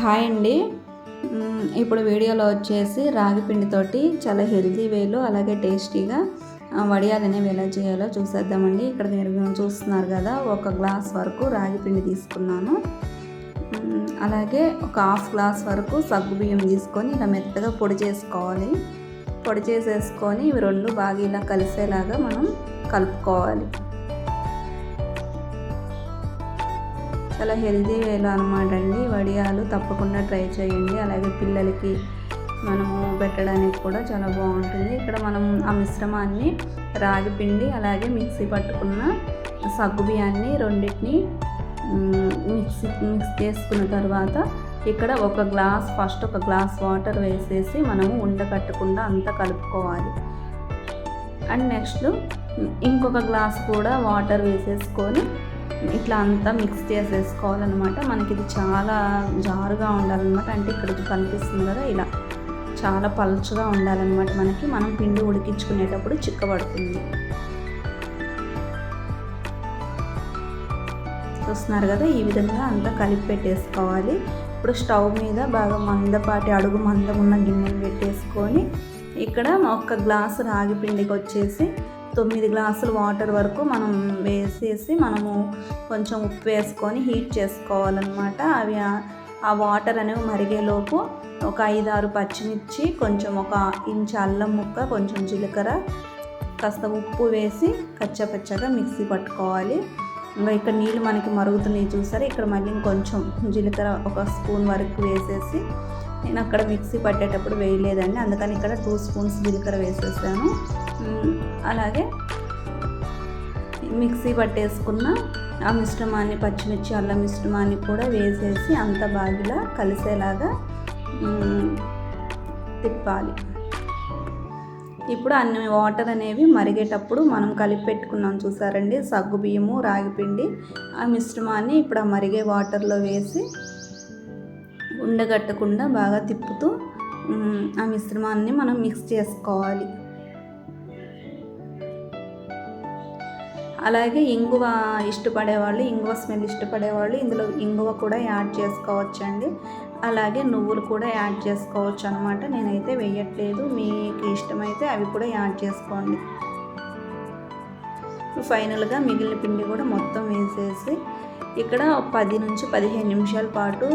Hi అండి. ఇప్పుడు వీడియోలో వచ్చేసి రాగి పిండితోటి చాలా హెల్తీ వేలో అలాగే టేస్టీగా వడియాలు అనేవి ఎలా చేయాలో చూసేద్దామండి. ఇక్కడ మీరు చూస్తున్నారు కదా ఒక గ్లాస్ వరకు రాగి పిండి తీసుకున్నాను. అలాగే ఒక హాఫ్ గ్లాస్ వరకు సగ్గు బియ్యం తీసుకొని ఇలా మెత్తగా పొడి చేసుకోవాలి. పొడి చేసేసుకొని ఇవి రెండు బాగా ఇలా కలిసేలాగా మనం కలుపుకోవాలి. చాలా హెల్తీ వేలో అనమాట అండి. వడియాలు తప్పకుండా ట్రై చేయండి. అలాగే పిల్లలకి మనము పెట్టడానికి కూడా చాలా బాగుంటుంది. ఇక్కడ మనం ఆ మిశ్రమాన్ని రాగి పిండి అలాగే మిక్సీ పట్టుకున్న సగ్గు బియ్యాన్ని రెండింటిని మిక్స్ మిక్సీ మిక్స్ చేసుకున్న తర్వాత ఇక్కడ ఒక గ్లాస్ ఫస్ట్ ఒక గ్లాస్ వాటర్ వేసేసి మనము ఉండకట్టకుండా అంతా కలుపుకోవాలి. అండ్ నెక్స్ట్ ఇంకొక గ్లాస్ కూడా వాటర్ వేసేసుకొని ఇట్లా అంతా మిక్స్ చేసేసుకోవాలన్నమాట. మనకి ఇది చాలా జారుగా ఉండాలన్నమాట. అంటే ఇక్కడ కనిపిస్తుంది కదా ఇలా. చాలా పలుచగా ఉండాలన్నమాట మనకి. మనం పిండి ఉడికించుకునేటప్పుడు చిక్కబడుతుంది. చూస్తున్నారు కదా ఈ విధంగా అంతా కలిపి పెట్టేసుకోవాలి. ఇప్పుడు స్టవ్ మీద బాగా మందపాటి అడుగు మందం ఉన్న గిన్నెలు పెట్టేసుకొని ఇక్కడ ఒక గ్లాసు రాగి పిండికి వచ్చేసి తొమ్మిది గ్లాసులు వాటర్ వరకు మనం వేసేసి మనము కొంచెం ఉప్పు వేసుకొని హీట్ చేసుకోవాలన్నమాట. అవి ఆ- వాటర్ అనేవి మరిగేలోపు ఒక ఐదారు పచ్చిమిర్చి కొంచెం ఒక ఇంచు అల్లం ముక్క కొంచెం జీలకర్ర కాస్త ఉప్పు వేసి కచ్చపచ్చగా మిక్సీ పట్టుకోవాలి. ఇంకా ఇక్కడ నీళ్ళు మనకి మరుగుతున్నాయి చూసారా? ఇక్కడ మళ్ళీ ఇంకొంచెం జీలకర్ర ఒక స్పూన్ వరకు వేసేసి నేను అక్కడ మిక్సీ పట్టేటప్పుడు వేయలేదండి. అందుకని ఇక్కడ టూ స్పూన్స్ జీలకర్ర వేసేసాను. అలాగే మిక్సీ పట్టేసుకున్న ఆ మిశ్రమాన్ని పచ్చిమిర్చి అల్లం మిశ్రమాన్ని కూడా వేసేసి అంత బాగిలా కలిసేలాగా తిప్పాలి. ఇప్పుడు అన్ని వాటర్ అనేవి మరిగేటప్పుడు మనం కలిపి పెట్టుకున్నాం చూసారండి. సగ్గు బియ్యము రాగిపిండి ఆ మిశ్రమాన్ని ఇప్పుడు ఆ మరిగే వాటర్లో వేసి ఉండగట్టకుండా బాగా తిప్పుతూ ఆ మిశ్రమాన్ని మనం మిక్స్ చేసుకోవాలి. అలాగే ఇంగువ ఇష్టపడేవాళ్ళు ఇంగువ స్మెల్ ఇష్టపడేవాళ్ళు ఇందులో ఇంగువ కూడా యాడ్ చేసుకోవచ్చండి. అలాగే నువ్వులు కూడా యాడ్ చేసుకోవచ్చు అనమాట నేనైతే వేయట్లేదు. మీకు ఇష్టమైతే అవి కూడా యాడ్ చేసుకోండి. ఫైనల్గా మిగిలిన పిండి కూడా మొత్తం వేసేసి ఇక్కడ పది నుంచి పదిహేను నిమిషాల పాటు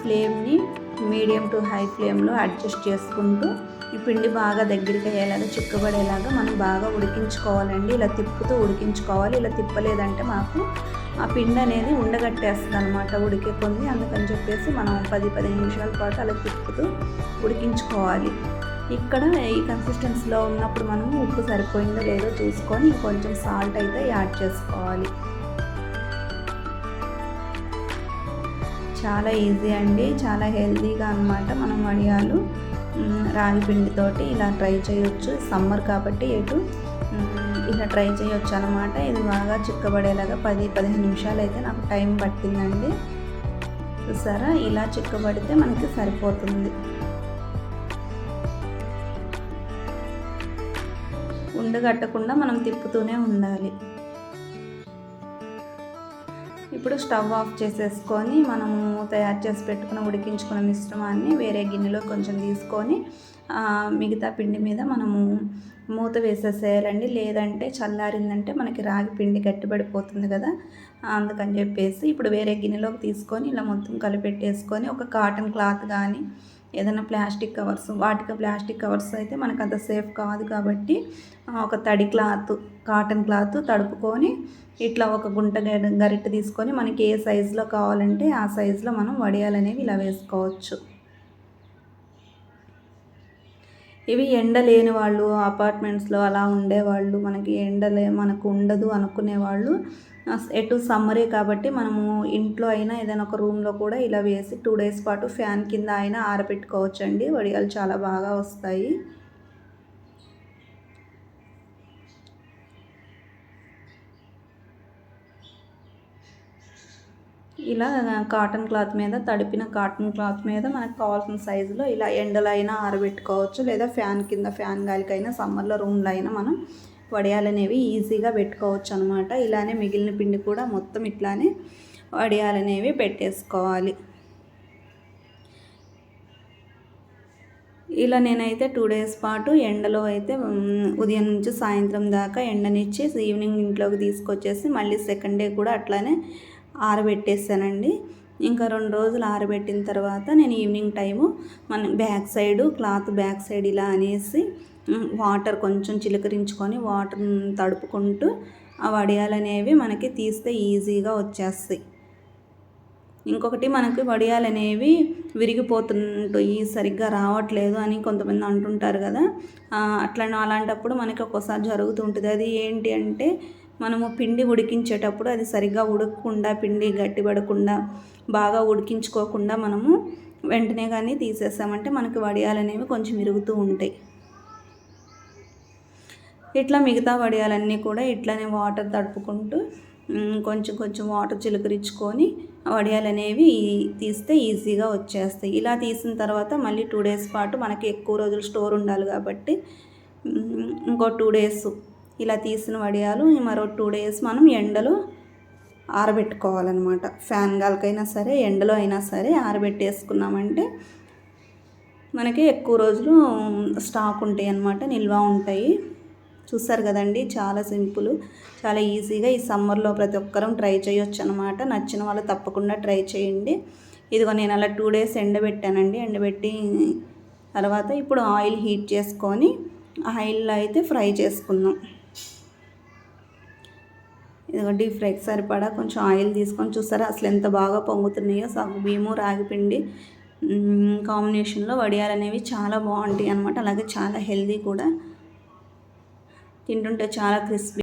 ఫ్లేమ్ని మీడియం టు హై ఫ్లేమ్లో అడ్జస్ట్ చేసుకుంటూ ఈ పిండి బాగా దగ్గరికి అయ్యేలాగా చిక్కబడేలాగా మనం బాగా ఉడికించుకోవాలండి. ఇలా తిప్పుతూ ఉడికించుకోవాలి. ఇలా తిప్పలేదంటే మాకు ఆ పిండి అనేది ఉండగట్టేస్తుంది అనమాట ఉడికే కొన్ని. అందుకని చెప్పేసి మనం పది పదిహేను నిమిషాల పాటు అలా తిప్పుతూ ఉడికించుకోవాలి. ఇక్కడ ఈ కన్సిస్టెన్సీలో ఉన్నప్పుడు మనము ఉప్పు సరిపోయిందో లేదో చూసుకొని కొంచెం సాల్ట్ అయితే యాడ్ చేసుకోవాలి. చాలా ఈజీ అండి. చాలా హెల్తీగా అనమాట మనం వడియాలు. రాగి పిండితోటి ఇలా ట్రై చేయొచ్చు. సమ్మర్ కాబట్టి ఎటు ఇలా ట్రై చేయొచ్చు అనమాట ఇది బాగా చిక్కబడేలాగా పది పదిహేను నిమిషాలు అయితే నాకు టైం పట్టిందండి. చూసారా? ఇలా చిక్కబడితే మనకి సరిపోతుంది. ఉండగట్టకుండా మనం తిప్పుతూనే ఉండాలి. ఇప్పుడు స్టవ్ ఆఫ్ చేసేసుకొని మనము తయారు చేసి పెట్టుకున్న ఉడికించుకున్న మిశ్రమాన్ని వేరే గిన్నెలో కొంచెం తీసుకొని మిగతా పిండి మీద మనము మూత వేసేసేయాలండి. లేదంటే చల్లారిందంటే మనకి రాగి పిండి గట్టిపడిపోతుంది కదా అందుకని చెప్పేసి ఇప్పుడు వేరే గిన్నెలోకి తీసుకొని ఇలా మొత్తం కలిపెట్టేసుకొని ఒక కాటన్ క్లాత్ కానీ ఏదైనా ప్లాస్టిక్ కవర్స్ వాటికి ప్లాస్టిక్ కవర్స్ అయితే మనకు అంత సేఫ్ కాదు కాబట్టి ఒక తడి క్లాత్ కాటన్ క్లాత్ తడుపుకొని ఇట్లా ఒక గుంట గరిట తీసుకొని మనకి ఏ సైజులో కావాలంటే ఆ సైజులో మనం వడియాలనేవి ఇలా వేసుకోవచ్చు. ఇవి ఎండ లేని వాళ్ళు అపార్ట్మెంట్స్లో అలా ఉండేవాళ్ళు మనకి ఎండలే మనకు ఉండదు అనుకునే వాళ్ళు ఎటు సమ్మరే కాబట్టి మనము ఇంట్లో అయినా ఏదైనా ఒక రూమ్లో కూడా ఇలా వేసి టూ డేస్ పాటు ఫ్యాన్ కింద అయినా ఆరబెట్టుకోవచ్చండి. వడియాలు చాలా బాగా వస్తాయి. ఇలా కాటన్ క్లాత్ మీద తడిపిన కాటన్ క్లాత్ మీద మనకు కావాల్సిన సైజులో ఇలా ఎండలైనా ఆరబెట్టుకోవచ్చు. లేదా ఫ్యాన్ కింద ఫ్యాన్ గాలికైనా సమ్మర్లో రూమ్లో అయినా మనం వడియాలనేవి ఈజీగా పెట్టుకోవచ్చు అనమాట ఇలానే మిగిలిన పిండి కూడా మొత్తం ఇట్లానే వడియాలనేవి పెట్టేసుకోవాలి. ఇలా నేనైతే టూ డేస్ పాటు ఎండలో అయితే ఉదయం నుంచి సాయంత్రం దాకా ఎండనిచ్చి ఈవినింగ్ ఇంట్లోకి తీసుకొచ్చేసి మళ్ళీ సెకండ్ డే కూడా అట్లానే ఆరబెట్టేసానండి. ఇంకా రెండు రోజులు ఆరబెట్టిన తర్వాత నేను ఈవినింగ్ టైము మన back side cloth back side ఇలా అనేసి వాటర్ కొంచెం చిలకరించుకొని వాటర్ తడుపుకుంటూ ఆ వడియాలు అనేవి మనకి తీస్తే ఈజీగా వచ్చేస్తాయి. ఇంకొకటి మనకి వడియాలు అనేవి విరిగిపోతుంటాయి సరిగ్గా రావట్లేదు అని కొంతమంది అంటుంటారు కదా. అట్లా అలాంటప్పుడు మనకి ఒక్కోసారి జరుగుతుంటుంది అది ఏంటి అంటే మనము పిండి ఉడికించేటప్పుడు అది సరిగ్గా ఉడకకుండా పిండి గట్టిపడకుండా బాగా ఉడికించుకోకుండా మనము వెంటనే కానీ తీసేసామంటే మనకి వడియాలనేవి కొంచెం విరుగుతూ ఉంటాయి. ఇట్లా మిగతా వడియాలన్నీ కూడా ఇట్లానే వాటర్ తడుపుకుంటూ కొంచెం కొంచెం వాటర్ చిలుకరించుకొని వడియాలు అనేవి తీస్తే ఈజీగా వచ్చేస్తాయి. ఇలా తీసిన తర్వాత మళ్ళీ టూ డేస్ పాటు మనకి ఎక్కువ రోజులు స్టోర్ ఉండాలి కాబట్టి ఇంకో టూ డేస్ ఇలా తీసిన వడియాలు మరో టూ డేస్ మనం ఎండలో ఆరబెట్టుకోవాలన్నమాట. ఫ్యాన్ గాలికైనా సరే ఎండలో అయినా సరే ఆరబెట్టేసుకున్నామంటే మనకి ఎక్కువ రోజులు స్టాక్ ఉంటాయి అన్నమాట నిల్వ ఉంటాయి. చూస్తారు కదండి చాలా సింపుల్ చాలా ఈజీగా ఈ సమ్మర్లో ప్రతి ఒక్కరం ట్రై చేయొచ్చు అనమాట నచ్చిన వాళ్ళు తప్పకుండా ట్రై చేయండి. ఇదిగో నేను అలా టూ డేస్ ఎండబెట్టానండి. ఎండబెట్టి తర్వాత ఇప్పుడు ఆయిల్ హీట్ చేసుకొని ఆయిల్లో అయితే ఫ్రై చేసుకుందాం. ఇదిగో డీప్ ఫ్రైకి సరిపడా కొంచెం ఆయిల్ తీసుకొని చూస్తారా? అసలు ఎంత బాగా పొంగుతున్నాయో సగ్గు బియ్యము రాగిపిండి కాంబినేషన్లో వడియాలు అనేవి చాలా బాగుంటాయి అనమాట అలాగే చాలా హెల్దీ కూడా. తింటుంటే చాలా క్రిస్పీ.